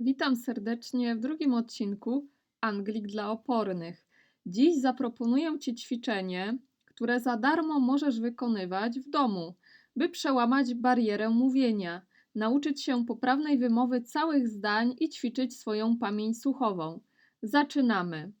Witam serdecznie w drugim odcinku Anglik dla opornych. Dziś zaproponuję Ci ćwiczenie, które za darmo możesz wykonywać w domu, by przełamać barierę mówienia, nauczyć się poprawnej wymowy całych zdań i ćwiczyć swoją pamięć słuchową. Zaczynamy.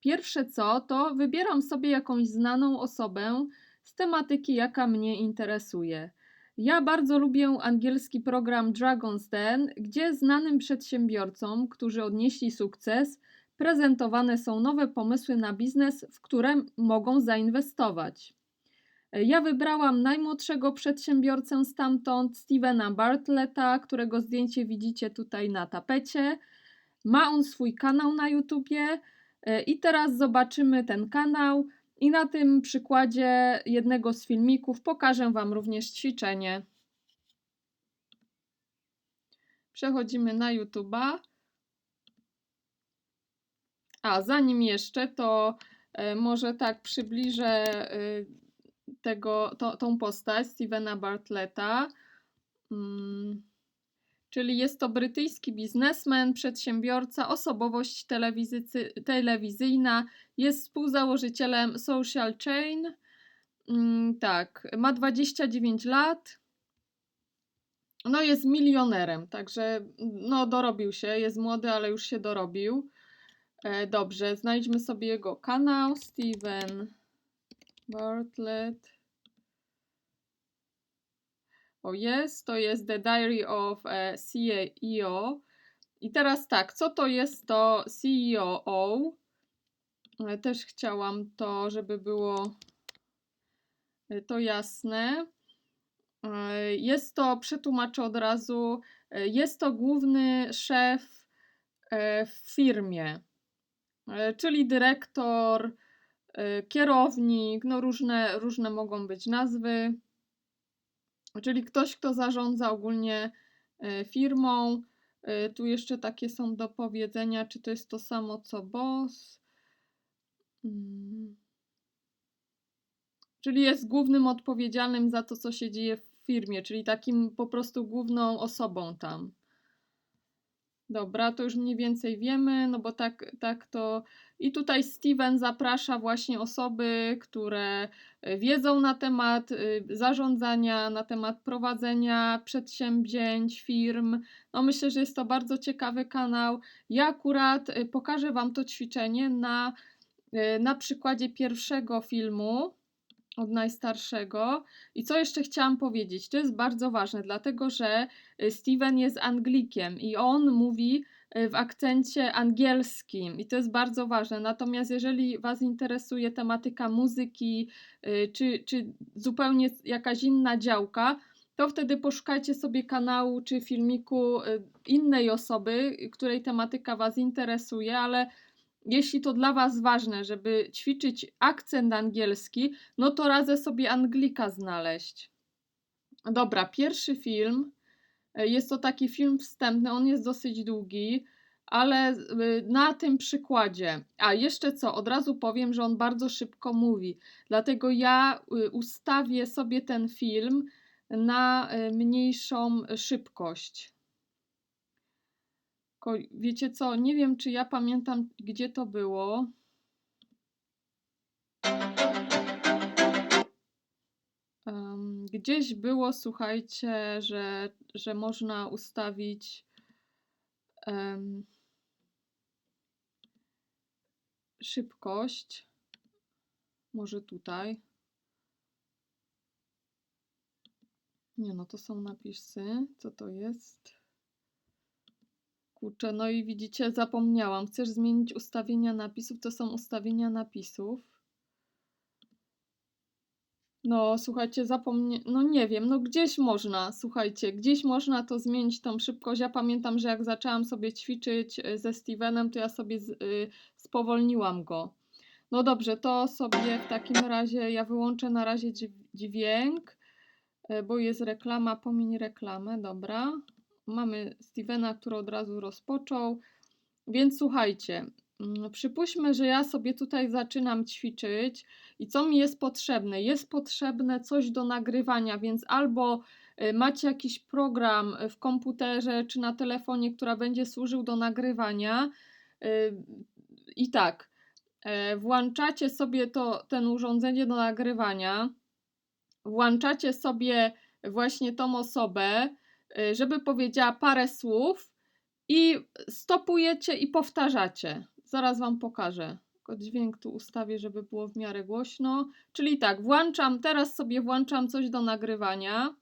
Pierwsze co, to wybieram sobie jakąś znaną osobę z tematyki, jaka mnie interesuje. Ja bardzo lubię angielski program Dragon's Den, gdzie znanym przedsiębiorcom, którzy odnieśli sukces, prezentowane są nowe pomysły na biznes, w które mogą zainwestować. Ja wybrałam najmłodszego przedsiębiorcę stamtąd, Stevena Bartletta, którego zdjęcie widzicie tutaj na tapecie. Ma on swój kanał na YouTubie e, i teraz zobaczymy ten kanał. I na tym przykładzie jednego z filmików pokażę Wam również ćwiczenie. Przechodzimy na YouTube'a. A zanim jeszcze, to e, może tak przybliżę e, tego, to, tą postać Stevena Bartletta. Mm, czyli jest to brytyjski biznesmen, przedsiębiorca, osobowość telewizyjna, jest współzałożycielem Social Chain. Mm, tak, ma 29 lat. No jest milionerem, także no dorobił się, jest młody, ale już się dorobił. E, dobrze, znajdźmy sobie jego kanał Steven Bartlett. O jest, to jest The Diary of a CEO. I teraz tak, co to jest to CEO? E, też chciałam to, żeby było e, to jasne. E, jest to, przetłumaczę od razu, jest to główny szef w firmie, czyli dyrektor, kierownik, no różne, różne mogą być nazwy, czyli ktoś, kto zarządza ogólnie firmą. Tu jeszcze takie są do powiedzenia, czy to jest to samo co boss. Mm. Czyli jest głównym odpowiedzialnym za to, co się dzieje w firmie, czyli takim po prostu główną osobą tam. Dobra, to już mniej więcej wiemy, no bo tak, tak to. I tutaj Steven zaprasza właśnie osoby, które y, wiedzą na temat y, zarządzania, na temat prowadzenia przedsięwzięć, firm. No myślę, że jest to bardzo ciekawy kanał. Ja akurat y, pokażę Wam to ćwiczenie na na przykładzie pierwszego filmu od najstarszego. I co jeszcze chciałam powiedzieć? To jest bardzo ważne, dlatego że y, Steven jest Anglikiem i on mówi y, w akcencie angielskim i to jest bardzo ważne. Natomiast jeżeli Was interesuje tematyka muzyki czy, czy zupełnie jakaś inna działka, to wtedy poszukajcie sobie kanału czy filmiku innej osoby, której tematyka Was interesuje, ale jeśli to dla Was ważne, żeby ćwiczyć akcent angielski, no to radzę sobie Anglika znaleźć. Dobra, pierwszy film. E, jest to taki film wstępny, on jest dosyć długi, ale y, na tym przykładzie. A jeszcze co, od razu powiem, że on bardzo szybko mówi. Dlatego ja y, ustawię sobie ten film na mniejszą szybkość. Wiecie co, nie wiem czy ja pamiętam gdzie to było. Um, gdzieś było, słuchajcie, że, że można ustawić um, szybkość. Może tutaj. Nie no, to są napisy. Co to jest? Kurczę, no i widzicie, zapomniałam. Chcesz zmienić ustawienia napisów? To są ustawienia napisów. No, słuchajcie, zapomnie... No nie wiem, no gdzieś można, słuchajcie, gdzieś można to zmienić tą szybkość. Ja pamiętam, że jak zaczęłam sobie ćwiczyć y, ze Stevenem, to ja sobie z, y, spowolniłam go. No dobrze, to sobie w takim razie, ja wyłączę na razie dźwięk, y, bo jest reklama, pomiń reklamę, dobra. Mamy Stevena, który od razu rozpoczął. Więc słuchajcie, mm, przypuśćmy, że ja sobie tutaj zaczynam ćwiczyć i co mi jest potrzebne? Jest potrzebne coś do nagrywania, więc albo y, macie jakiś program w komputerze czy na telefonie, która będzie służył do nagrywania. y, I tak, e, włączacie sobie to, ten urządzenie do nagrywania, włączacie sobie właśnie tą osobę, y, żeby powiedziała parę słów i stopujecie i powtarzacie. Zaraz Wam pokażę. Tylko dźwięk tu ustawię, żeby było w miarę głośno. Czyli tak, włączam, teraz sobie włączam coś do nagrywania.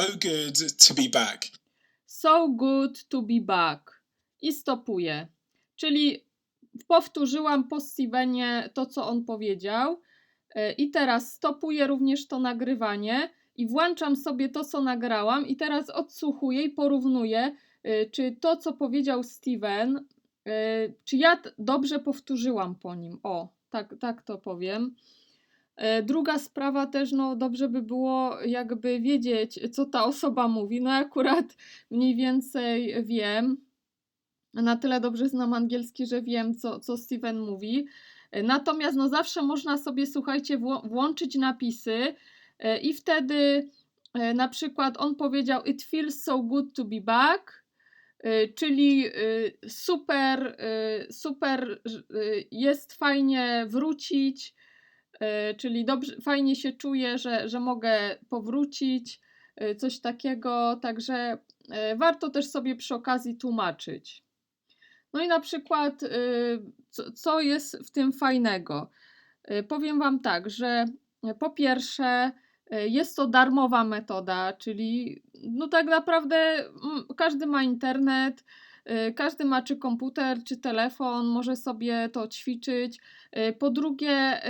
So good to be back. So good to be back. I stopuję. Czyli powtórzyłam po Stevenie to, co on powiedział. E, I teraz stopuję również to nagrywanie i włączam sobie to, co nagrałam, i teraz odsłuchuję i porównuję, e, czy to, co powiedział Steven, e, czy ja dobrze powtórzyłam po nim. O, tak, tak to powiem. E, Druga sprawa też, no dobrze by było jakby wiedzieć, co ta osoba mówi. No akurat mniej więcej wiem, na tyle dobrze znam angielski, że wiem, co, co Steven mówi. Natomiast no zawsze można sobie, słuchajcie, włączyć napisy i wtedy e, na przykład on powiedział It feels so good to be back, e, czyli e, super, e, super, e, jest fajnie wrócić, e, czyli dobrze, fajnie się czuję, że, że mogę powrócić, e, coś takiego, także e, warto też sobie przy okazji tłumaczyć. No i na przykład, co, jest w tym fajnego? Powiem Wam tak, że po pierwsze, jest to darmowa metoda, czyli no tak naprawdę każdy ma internet, y, każdy ma czy komputer, czy telefon, może sobie to ćwiczyć. Y, Po drugie,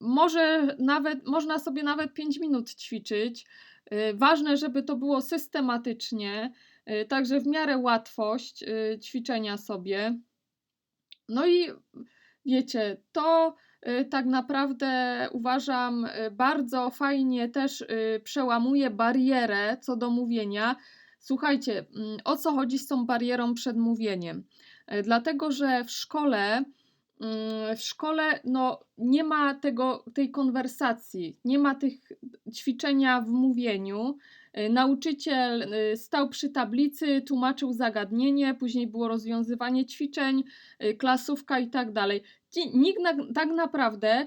może nawet, można sobie nawet 5 minut ćwiczyć. Ważne, żeby to było systematycznie. Także w miarę łatwość ćwiczenia sobie. No i wiecie, to tak naprawdę uważam y, bardzo fajnie też y, przełamuje barierę co do mówienia. Słuchajcie, mm, o co chodzi z tą barierą przed mówieniem? Y, Dlatego, że w szkole mm, w szkole no, nie ma tego, tej konwersacji, nie ma tych ćwiczenia w mówieniu. Y, Nauczyciel y, stał przy tablicy, tłumaczył zagadnienie, później było rozwiązywanie ćwiczeń, y, klasówka i tak dalej. Nikt tak naprawdę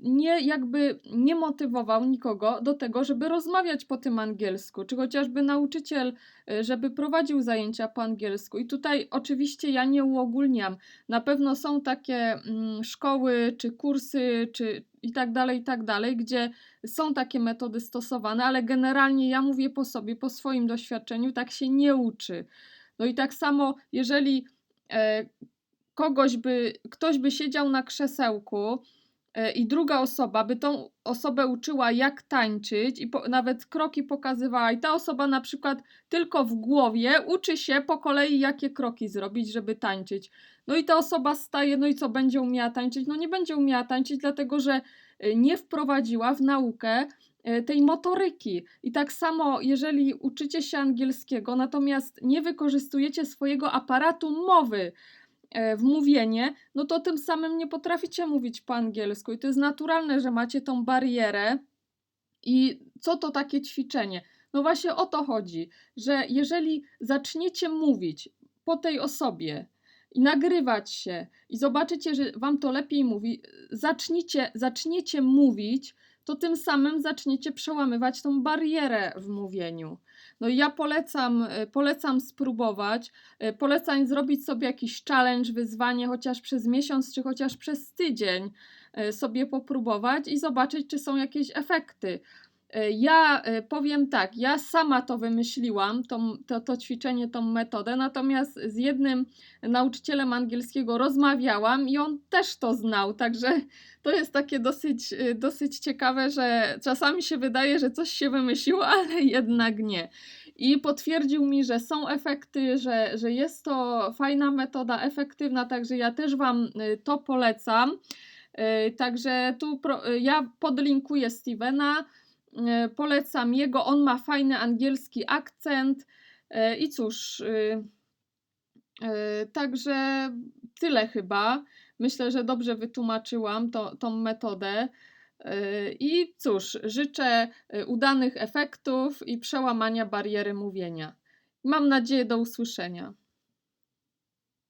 nie jakby nie motywował nikogo do tego, żeby rozmawiać po tym angielsku, czy chociażby nauczyciel, żeby prowadził zajęcia po angielsku. I tutaj oczywiście ja nie uogólniam. Na pewno są takie mm, szkoły, czy kursy, czy i tak dalej, i tak dalej, gdzie są takie metody stosowane, ale generalnie ja mówię po sobie, po swoim doświadczeniu, tak się nie uczy. No i tak samo, jeżeli e, kogoś by, ktoś by siedział na krzesełku i druga osoba by tą osobę uczyła, jak tańczyć i po, nawet kroki pokazywała, i ta osoba na przykład tylko w głowie uczy się po kolei, jakie kroki zrobić, żeby tańczyć. No i ta osoba staje, no i co będzie umiała tańczyć? No nie będzie umiała tańczyć, dlatego że y, nie wprowadziła w naukę y, tej motoryki. I tak samo, jeżeli uczycie się angielskiego, natomiast nie wykorzystujecie swojego aparatu mowy e, w mówienie, no to tym samym nie potraficie mówić po angielsku. I to jest naturalne, że macie tą barierę. I co to takie ćwiczenie? No właśnie o to chodzi, że jeżeli zaczniecie mówić po tej osobie i nagrywać się i zobaczycie, że wam to lepiej mówi, zacznijcie, zaczniecie mówić, to tym samym zaczniecie przełamywać tą barierę w mówieniu. No ja polecam, y, polecam spróbować, y, polecam zrobić sobie jakiś challenge, wyzwanie, chociaż przez miesiąc, czy chociaż przez tydzień y, sobie popróbować i zobaczyć, czy są jakieś efekty. Y, Ja y, powiem tak, ja sama to wymyśliłam, tą, to, to ćwiczenie, tą metodę, natomiast z jednym nauczycielem angielskiego rozmawiałam i on też to znał, także to jest takie dosyć, y, dosyć ciekawe, że czasami się wydaje, że coś się wymyśliło, ale jednak nie. I potwierdził mi, że są efekty, że, że jest to fajna metoda, efektywna, także ja też Wam to polecam. Także tu pro, ja podlinkuję Stevena, polecam jego, on ma fajny angielski akcent y, i cóż, y, y, także tyle chyba. Myślę, że dobrze wytłumaczyłam to, tą metodę. Yy, I cóż, życzę udanych efektów i przełamania bariery mówienia. Mam nadzieję do usłyszenia.